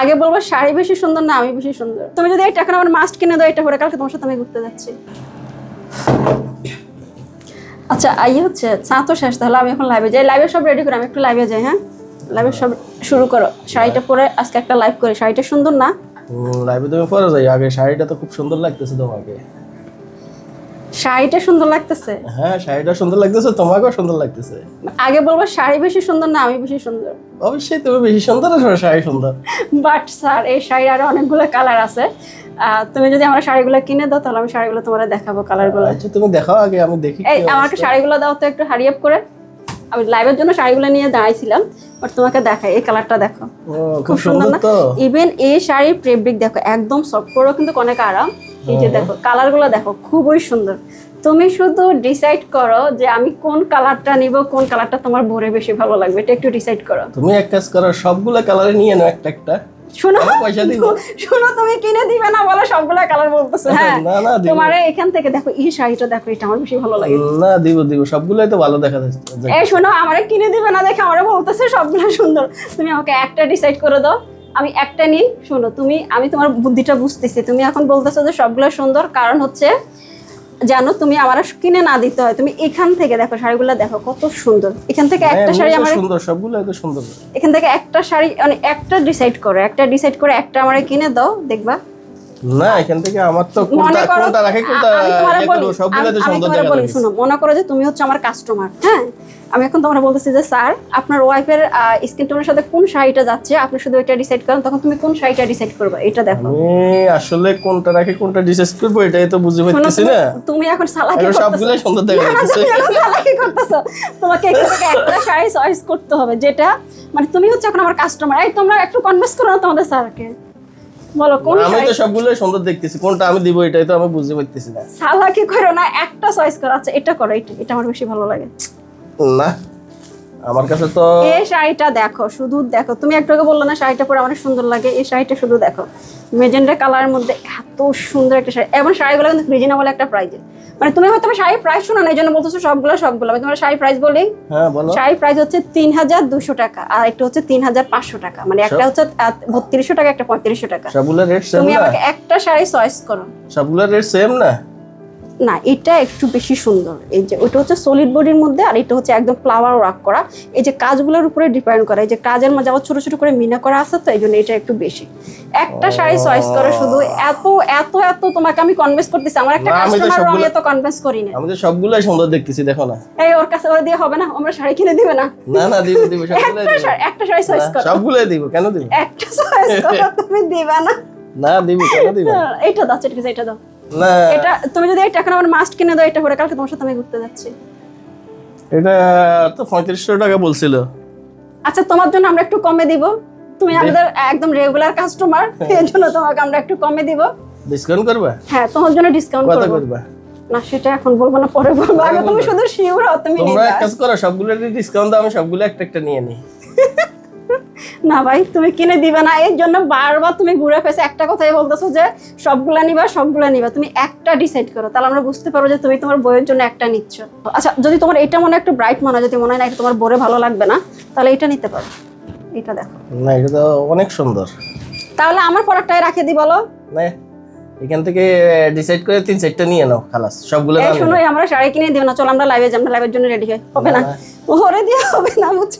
আগে বলব শাড়ি বেশি সুন্দর না আমি বেশি সুন্দর। তুমি যদি এটা এখন আমার মাস্ট কিনে দাও এটা পরে কালকে তোমার সাথে আমি ঘুরতে যাচ্ছি। আচ্ছা আই হচ্ছে চা তো শেষ তাহলে আমি এখন লাইভে যাই। লাইভে সব রেডি করে আমি একটু লাইভে যাই হ্যাঁ? লাইভে সব শুরু করো। শাড়িটা পরে আজকে একটা লাইভ করি। শাড়িটা সুন্দর না? লাইভে তুমি পরে যাই। আগে শাড়িটা তো খুব সুন্দর লাগতেছে তোমাকে। শাড়িটা সুন্দর লাগতেছে? হ্যাঁ শাড়িটা সুন্দর লাগতেছে তোমাকেও সুন্দর লাগতেছে। আগে বলব শাড়ি বেশি সুন্দর না আমি বেশি সুন্দর। অবশ্যই তুমি বেশি সুন্দর আর শাড়ি সুন্দর। বাট স্যার এই শাড়ির আরও অনেকগুলো কালার আছে। তুমি যদি আমার শাড়িগুলো কিনে দাও তাহলে আমি শাড়িগুলো তোমার দেখাবো কালারগুলো আচ্ছা তুমি দেখাও আগে আমি দেখি এই আমাকে শাড়িগুলো দাও তো একটু হারিয়ে করে। আমি লাইভের জন্য শাড়িগুলো নিয়ে দাঁড়াইছিলাম বাট তোমাকে দেখাই এই কালারটা দেখো। খুব সুন্দর না? ইভেন এই শাড়ির ফেব্রিক দেখো একদম সফট করেও কিন্তু অনেক আরাম। এই যে দেখো কালারগুলো দেখো খুবই সুন্দর। তুমি শুধু ডিসাইড করো যে আমি কোন কালারটা নিব কোন কালারটা তোমার ভরে বেশি ভালো লাগবে এটা একটু ডিসাইড করো। তুমি এক কাজ করো সবগুলো কালারে নিয়ে নাও একটা একটা। শোনো। শোনো তুমি কিনে দিবে না বলো সবগুলো কালার বলতেছো হ্যাঁ? না না তোমার এখান থেকে দেখো এই শাড়িটা দেখো এটা আমার বেশি ভালো লাগে। না দিব দিব সবগুলোই তো ভালো দেখা যাচ্ছে। এই শোনো আমারে কিনে দিবে না দেখে আমারে বলতেছে সবগুলো সুন্দর। তুমি আমাকে একটা ডিসাইড করে দাও। আমি একটা নিই শোনো তুমি আমি তোমার বুদ্ধিটা বুঝতেছি। তুমি এখন বলতেছো যে সবগুলো সুন্দর কারণ হচ্ছে জানো তুমি আমার কিনে না দিতে হয়। তুমি এখান থেকে দেখো শাড়িগুলো দেখো কত সুন্দর। এখান থেকে হ্যাঁ, একটা শাড়ি আমার সুন্দর সবগুলো এত সুন্দর। এখান থেকে একটা শাড়ি মানে একটা ডিসাইড করো একটা ডিসাইড করে একটা আমারে কিনে দাও দেখবা। না এখান থেকে আমার তো কোনটা কোনটা রাখে কোনটা ইয়ে সবগুলো তো সুন্দর তোমারে বলি শুনো মনে করো যে তুমি হচ্ছে আমার কাস্টমার হ্যাঁ? আমি এখন তোমার বলতেছি যে স্যার আপনার ওয়াইফের স্কিন টোনের সাথে কোন শাড়িটা যাচ্ছে? আপনি শুধু এটা ডিসাইড করেন তখন তুমি কোন শাড়িটা ডিসাইড করবে? এটা দেখো। আমি আসলে কোনটা রাখে কোনটা ডিসাইড করব এটাই তো পারতেছি তুমি- না। তুমি এখন সালাকি করতেছো। সবগুলোই সুন্দর দেখা যাচ্ছে। চালাকি করতেছো। তোমাকে এখান থেকে একটা শাড়ি চয়েস করতে হবে যেটা মানে তুমি হচ্ছে এখন আমার কাস্টমার এই তোমরা একটু কনভিন্স করো না তোমাদের স্যারকে। বলো কোন আমি তো সবগুলোই সুন্দর দেখতেছি। কোনটা আমি দিব এটাই তো আমি বুঝতে পারতেছি না। সালাকি করো না একটা চয়েস করো। আচ্ছা এটা করো এটা এটা আমার বেশি ভালো লাগে। না। আমার কাছে তো এই শাড়িটা দেখো শুধু দেখো। তুমি একটু আগে বলল না শাড়িটা পরে অনেক সুন্দর লাগে। এই শাড়িটা শুধু দেখো। মেজেন্ডা কালারের মধ্যে এত সুন্দর একটা শাড়ি। এবং শাড়িগুলো কিন্তু রিজনেবল একটা প্রাইজে মানে তুমি হয়তো শাড়ি প্রাইস শোনো না এই জন্য বলতেছো সবগুলো সবগুলো। আমি তোমার শাড়ি প্রাইস বলি। হ্যাঁ বলো। শাড়ির প্রাইস হচ্ছে তিন হাজার দুশো টাকা আর একটা হচ্ছে তিন হাজার পাঁচশো টাকা। মানে একটা হচ্ছে বত্রিশশো টাকা একটা পঁয়ত্রিশশো টাকা। সবগুলোর রেট তুমি আমাকে একটা শাড়ি চয়েস করো। সবগুলোর রেট সেম না? না এটা একটু বেশি সুন্দর। এই যে ওইটা হচ্ছে সলিড বডির মধ্যে আর এটা হচ্ছে একদম ফ্লাওয়ার ওয়ার্ক করা। এই যে কাজগুলোর উপরে ডিপেন্ড করে। এই যে কাজের মাঝে আবার ছোট ছোট করে মিনা করা আছে তো এই জন্য এটা একটু বেশি। একটা শাড়ি চয়েস করে শুধু এত এত এত তোমাকে আমি কনভিন্স করতেছি। আমার একটা কাস্টমার সবগুলো- এত কনভিন্স করি না। আমি তো সবগুলোই সুন্দর দেখতেছি দেখো না। এই ওর কাছে ওরা দিয়ে হবে না? আমরা শাড়ি কিনে দিবে না? না না দিব দিব সবগুলোই একটা দিব। শাড়ি একটা শাড়ি চয়েস করো। সবগুলোই দিব কেন দিব? একটা চয়েস করো তুমি দিবা না। না দিব কেন দিব? এটা দাও আছে এটা দাও। এটা তুমি যদি এটা এখন আমার মাস্ট কিনে দাও এটা পরে কালকে তোমার সাথে আমি ঘুরতে যাচ্ছি। এটা তো পঁয়ত্রিশশো টাকা বলছিল। আচ্ছা তোমার জন্য আমরা একটু কমে দিব। তুমি আমাদের একদম রেগুলার কাস্টমার এর জন্য তোমাকে আমরা একটু কমে দিব। ডিসকাউন্ট করবা? হ্যাঁ তোমার জন্য ডিসকাউন্ট কত করব। না সেটা এখন বলব না পরে বলব। আগে তুমি শুধু শিওর হও তুমি তোমরা এক কাজ করো সবগুলোর ডিসকাউন্ট দাও আমি সবগুলো একটা একটা নিয়ে নিই। না ভাই তুমি কিনে দিবে না। এর জন্য বারবার তুমি ঘুরে ফেসে একটা কথাই বলতেছো যে সবগুলা নিবা সবগুলা নিবা। তুমি একটা ডিসাইড করো। তাহলে আমরা বুঝতে পারব যে তুমি তোমার বইয়ের জন্য একটা নিচ্ছ। আচ্ছা যদি তোমার এটা মনে হয় একটু ব্রাইট মনে হয় যদি মনে হয় না এটা তোমার বরে ভালো লাগবে না তাহলে এটা নিতে পারো। এটা দেখো। না এটা তো অনেক সুন্দর। তাহলে আমার প্রোডাক্টটাই রাখে দি বলো। না এখান থেকে ডিসাইড করে তিন চারটা নিয়ে নাও খালাস। সবগুলো এই শুনো আমরা শাড়ি কিনে দিও না চলো আমরা লাইভে যাই আমরা লাইভের জন্য রেডি হই। হবে না? না। ওরে দিয়ে হবে না বুঝছ?